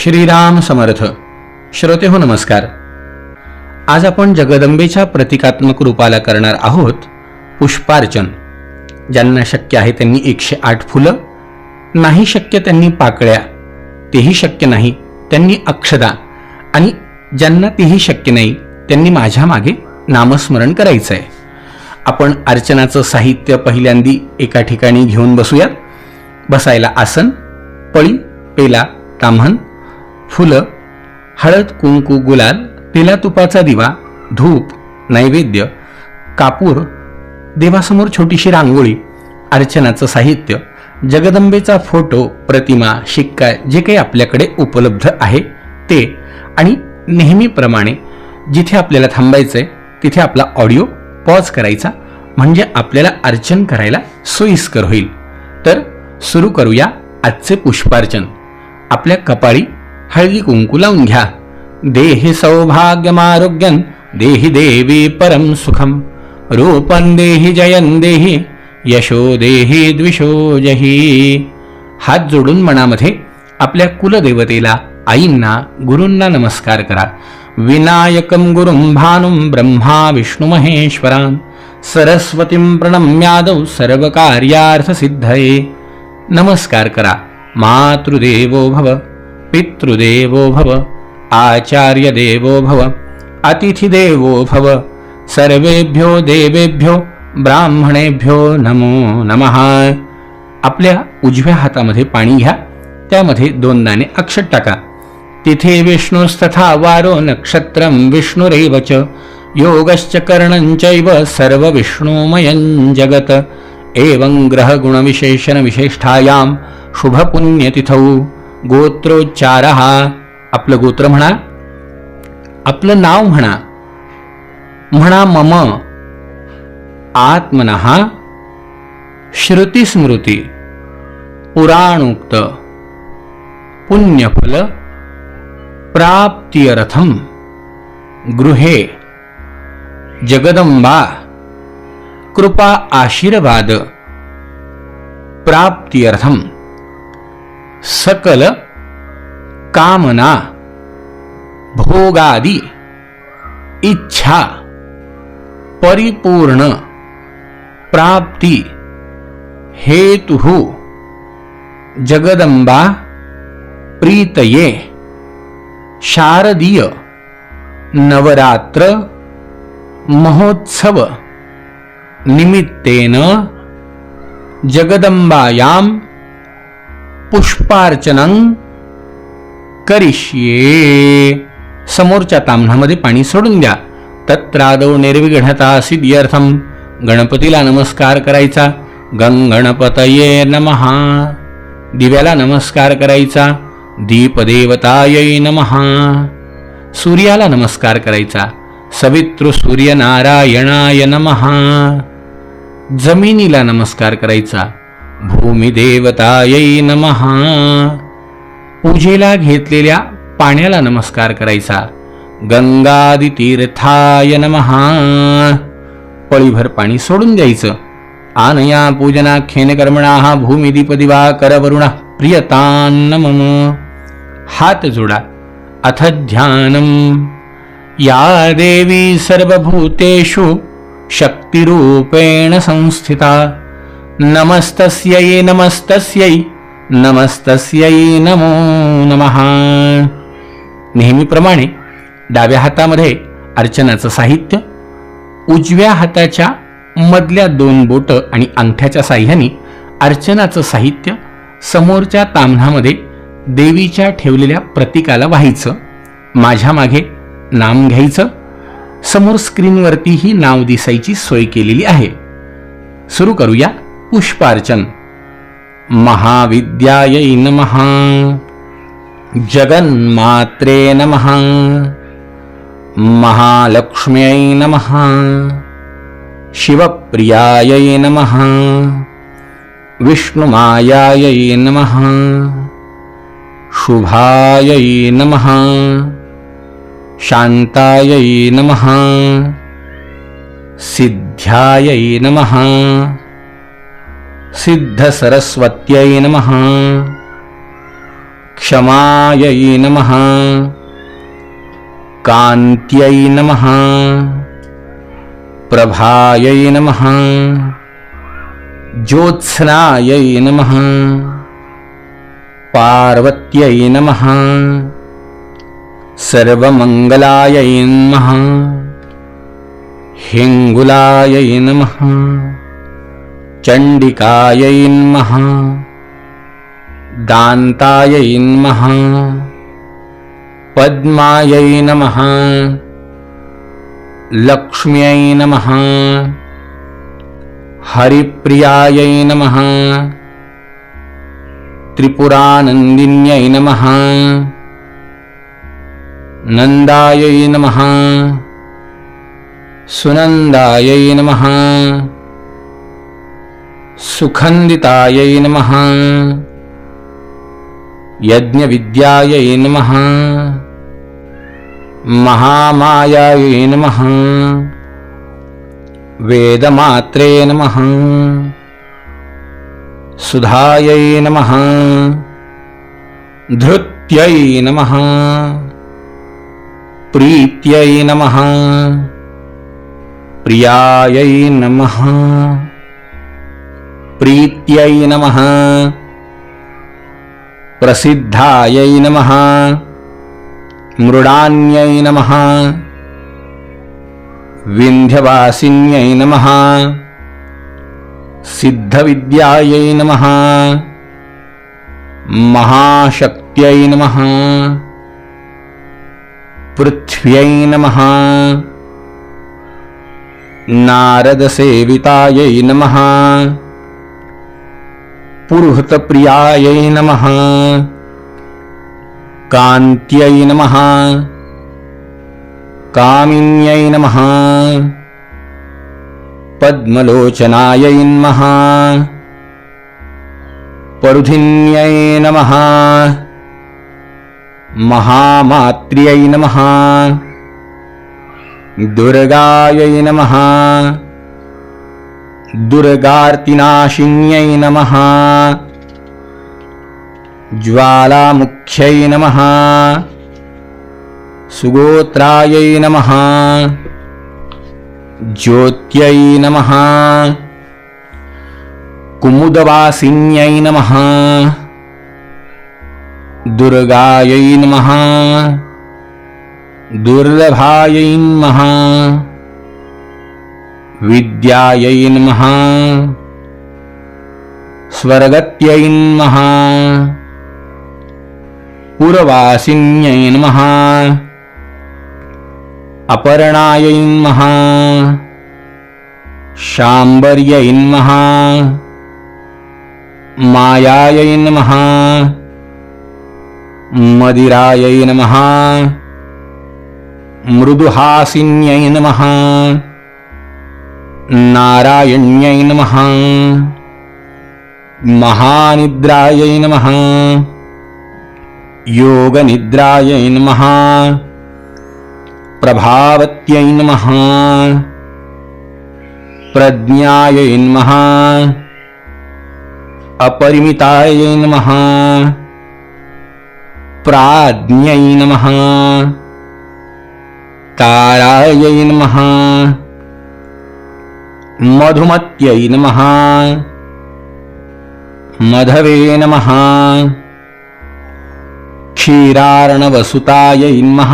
श्रीराम समर्थ. श्रोते हो नमस्कार. आज आपण जगदंबेच्या प्रतिकात्मक रूपाला करणार आहोत पुष्पार्चन. ज्यांना शक्य आहे त्यांनी एकशे आठ फुलं नाही शक्य त्यांनी पाकळ्या तेही शक्य नाही त्यांनी अक्षदा आणि ज्यांना तेही शक्य नाही त्यांनी माझ्या मागे नामस्मरण करायचं आहे आपण अर्चनाचं साहित्य पहिल्यांदी एका ठिकाणी घेऊन बसूयात. बसायला आसन पळी पेला ताम्हण फुलं हळद कुंकू गुलाल तेला तुपाचा दिवा धूप नैवेद्य कापूर देवासमोर छोटीशी रांगोळी अर्चनाचं साहित्य जगदंबेचा फोटो प्रतिमा शिक्का जे काही आपल्याकडे उपलब्ध आहे ते आणि नेहमीप्रमाणे जिथे आपल्याला थांबायचंय तिथे आपला ऑडिओ पॉज करायचा म्हणजे आपल्याला अर्चन करायला सोयीस्कर होईल. तर सुरू करूया आजचे पुष्पार्चन. आपल्या कपाळी हळदी कुंकू लावून घ्या. देहि सौभाग्यमारोग्यं देहि देवी परम सुखम रूपं देहि जयन देहि यशो देहि द्विषो जही. हात जोडून मनामध्ये आपल्या कुलदेवतेला आईंना गुरूंना नमस्कार करा. विनायकं गुरुं भानुं ब्रह्मा विष्णुमहेश्वरान् सरस्वतीं प्रणम्यादौ सर्वकार्यार्थसिद्धये. नमस्कार करा. मातृदेवो भव. पितृदेवो भव आचार्यदेवो भव अतिथिदेवो भव सर्वेभ्यो देवेभ्यो ब्राह्मणेभ्यो नमो नमः. आपल्या उजव्या हातामध्ये पाणी घ्या त्यामध्ये दोन दाणे अक्षत टाका. तिथे विष्णुस्तथा वारो नक्षत्रं विष्णुरेव च योगश्च कर्णञ्चैव सर्वविष्णुमयं जगत. एवं ग्रहगुणविशेषणविशेष्ठायां शुभपुण्यतिथौ. गोत्रोच्चार. आपलं गोत्र म्हणा आपलं नाव म्हणा म्हणा मम आत्मन श्रुतीस्मृती पुराणोक्त पुण्यफल प्राप्त्यर्थम गृहे जगदंबा कृपा आशीर्वाद प्राप्त्यर्थम सकल कामना भोगादी इच्छा परिपूर्ण प्राप्ती हेतु जगदंबा प्रीतये शारदीय नवरात्र महोत्सव निमित्तेन जगदंबायां पुष्पार्चनं करिष्ये. समोरच्या ताम्हणामध्ये पाणी सोडून द्या. तत्रादौ निर्विघ्नता सिद्ध्यर्थम गणपतीला नमस्कार करायचा. गंगणपतये नमहा दिव्याला नमस्कार करायचा. दीपदेवतायै नमहा सूर्याला नमस्कार करायचा. सवितृ सूर्यनारायणाय नमहा जमिनीला नमस्कार करायचा. भूमिदेवतायै नमहा पूजेला घेतलेल्या पाण्याला नमस्कार करायचा. गंगादितीर्थाय नमहा पळीभर पाणी सोडून द्यायचं. आनया पूजनाख्येन कर्मणा भूमिदीप दिवा करवरुण प्रियतान्न मम हात जोडा. अथ ध्यानम. या देवी सर्वभूतेषु शक्तिरूपेण संस्थिता. नमस्तस्यै नमस्तस्यै नमस्तस्यै नमो नमः. नेहमीप्रमाणे डाव्या हातामध्ये अर्चनाचं साहित्य उजव्या हाताच्या मधल्या दोन बोट आणि अंगठ्याच्या साह्याने अर्चनाचं साहित्य समोरच्या ताम्हणामध्ये देवीच्या ठेवलेल्या प्रतीकाला व्हायचं माझ्या मागे नाम घ्यायचं समोर स्क्रीनवरती ही नाव दिसायची सोय केलेली आहे. सुरू करूया. पुष्पार्चन। महाविद्यायै नमः। जगन्मात्रे नमः। महालक्ष्म्यै नमः। शिवप्रियायै नमः। विष्णुमायायै नमः। शुभायै नमः। शान्तायै नमः। सिद्ध्यायै नमः सिद्धसरस्वत्यै नमः। क्षमायै नमः। कान्त्यै नमः। प्रभायै नमः। ज्योत्स्नायै नमः। पार्वत्यै नमः। सर्वमङ्गलायै नमः। हिङ्गुलायै नमः चण्डिकायै नमः दान्तायै नमः पद्मायै नमः लक्ष्म्यै नमः हरिप्रियायै नमः त्रिपुरानन्दिन्यै नमः नन्दायै नमः सुनन्दायै नमः सुखन्दितायै नमः। यज्ञविद्यायै नमः। महामायायै नमः। वेदमात्रे नमः। सुधायै नमः। धृत्यै नमः। प्रीत्यै नमः। प्रियायै नमः प्रीत्यै नमः। प्रसिद्धायै नमः। मृडान्यै नमः। विन्ध्यवासिन्यै नमः। सिद्धविद्यायै नमः। महाशक्त्यै नमः। पृथ्व्यै नमः। नारदसेवितायै नमः पुरुहतप्रियायै नमः। कान्त्यै नमः। कामिन्यै नमः। पद्मलोचनायै नमः। परुधिन्यै नमः। महामात्र्यै नमः। दुर्गायै नमः दुर्गार्तिनाशिन्यै नमः। ज्वालामुख्यै नमः। सुगोत्रायै नमः। ज्योत्यै नमः। कुमुदवासिन्यै नमः। दुर्गायै नमः। दुर्लभायै नमः विद्यायै नमः। स्वर्गत्यै नमः। पुरवासिन्यै नमः। अपर्णायै नमः। शाम्बर्यै नमः। मायायै नमः। मदिरायै नमः। मृदुहासिन्यै नमः नारायण्यै नमः। महानिद्रायै नमः। योगनिद्रायै नमः। प्रभावत्यै नमः। प्रज्ञायै नमः। अपरिमितायै नमः। प्राज्ञै नमः। तारायै नमः मधुमत्यै नमः। मधवे नमः। क्षीरार्णवसुतायै नमः।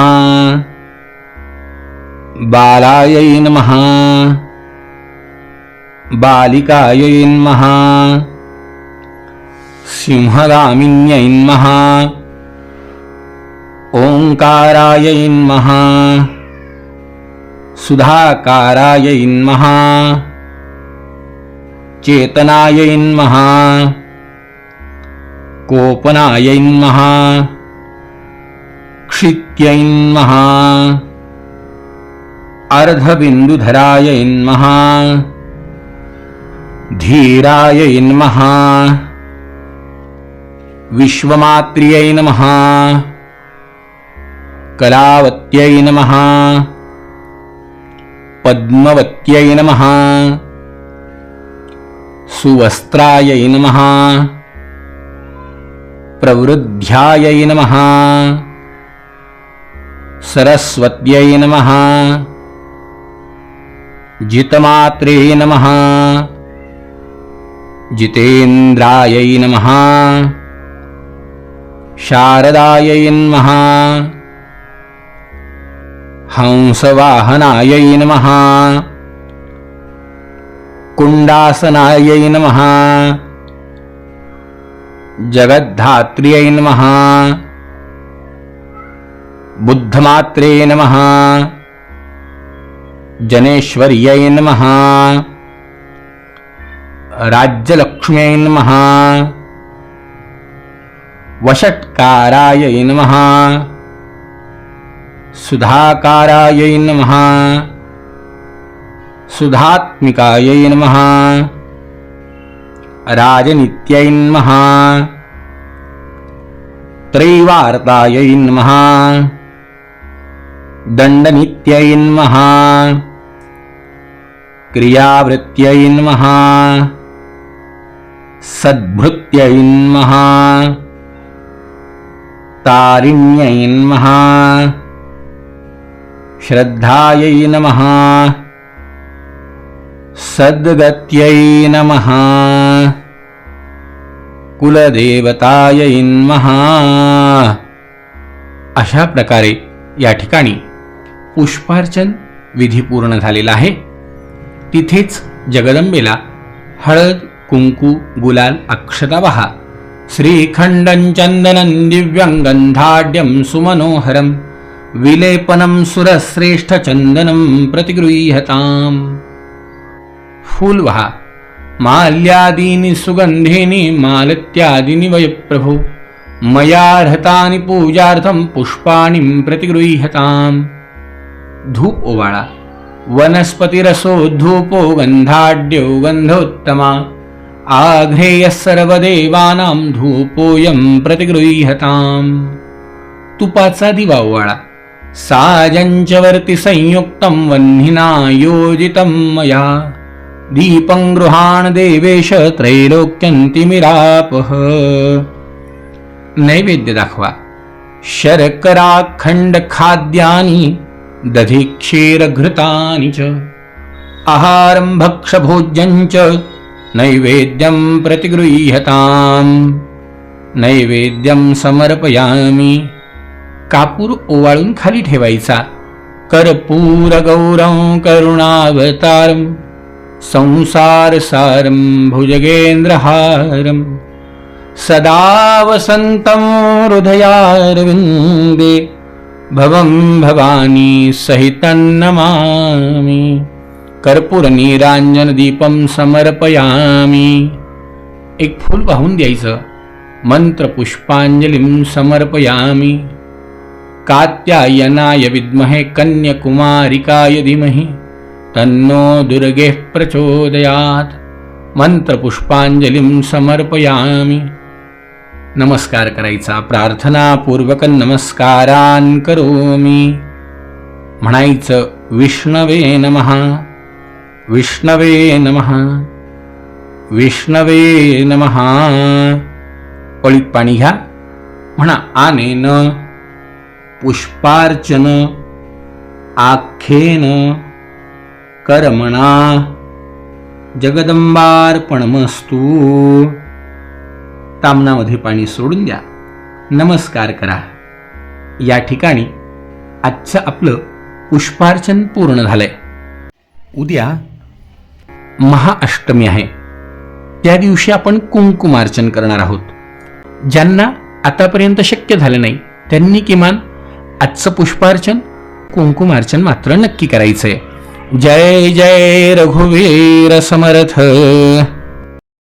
बालायै नमः। बालिकायै नमः। सिंहगामिन्यै नमः। ओङ्कारायै नमः। सुधाकारायै नमः चेतनायैन्मः कोपनायैन्मः क्षित्यैन्मः अर्धबिन्दुधरायैन्मः धीरायैन्मः विश्वमात्र्यै नमः कलावत्यै नमः। पद्मवत्यै नमः। सुवस्त्रायै नमः। प्रवृद्ध्यायै नमः। सरस्वत्यै नमः। जितमात्रे नमः। जितेन्द्रायै नमः। शारदायै नमः। हंसवाहनायै नमः कुण्डासनायै नमः। जगद्धात्र्यै नमः। बुद्धमात्रे नमः। जनेश्वर्यै नमः। राज्यलक्ष्म्यै नमः। वषट्कारायै नमः। सुधाकारायै नमः सुधात्मिकायै नमः। राजनित्यै नमः। त्रैवार्तायै नमः। दण्डनित्यै नमः। क्रियावृत्त्यै नमः। सद्भृत्यै नमः। तारिण्यै नमः। श्रद्धायै नमः सद्गत्यै नमः। कुलदेवतायै महा अशा प्रकारे या ठिकाणी पुष्पार्चन विधी पूर्ण झालेला आहे. तिथेच जगदंबेला हळद कुंकू गुलाल अक्षतावहा श्रीखण्डं चन्दनं दिव्यं गन्धाढ्यं सुमनोहरं विलेपनं सुरश्रेष्ठचन्दनं प्रतिगृह्यताम्। फूल व्हा माल्यादीनि सुगन्धीनि मालत्यादीनि वयप्रभो मया हृतानि पूजार्थं पुष्पाणि प्रतिगृह्यताम्। धूप ओवाळा। वनस्पतिरसो धूपो गन्धाढ्यो गन्धोत्तमा। आघ्रेयः सर्वदेवानां धूपोऽयं प्रतिगृह्यताम्। तुपाचा दिवा ओवाळा। साजञ्चवर्ति संयुक्तं वह्निना योजितं मया। दीपं गृहाण देवेश त्रैलोक्यंतिमिरापह नैवेद्य दाखवा। शर्कराखण्ड खाद्यानि दधि क्षीरघृतानि च। आहारं भक्षभोज्यञ्च च नैवेद्यं प्रतिगृह्यताम्। नैवेद्यं समर्पयामि। कापूर ओवाळून खाली ठेवायचा। कर्पूरगौरं करुणावतारं संसारसारं भुजगेन्द्रहारं सदा वसन्तं हृदयारविन्दे भवं भवानी सहितं नमामि। कर्पूरनीराञ्जनदीपं समर्पयामि। एक फूल वाहून द्यायचं मंत्रपुष्पांजलीं समर्पयामि। कात्यायनाय विद्महे कन्यकुमारिकाय धीमहि। तन्नो दुर्गेः प्रचोदयात्। मंत्रपुष्पांजलीं समर्पयामि। नमस्कार करायचा प्रार्थनापूर्वक नमस्कारान करोमी। म्हणायचं विष्णवे नमः। विष्णवे नमहा विष्णवे नमहा पळीत पाणी घ्या। म्हणा आनेन पुष्पार्चन आखेन कर्मणा जगदंबार्पणमस्तू. तामनामध्ये पाणी सोडून द्या. नमस्कार करा. या ठिकाणी आजचं आपलं पुष्पार्चन पूर्ण झालंय. उद्या महाअष्टमी आहे. त्या दिवशी आपण कुंकुमार्चन करणार आहोत. ज्यांना आतापर्यंत शक्य झालं नाही त्यांनी किमान आजचं पुष्पार्चन कुंकुमार्चन मात्र नक्की करायचं आहे जय जय रघुवीर समर्थ।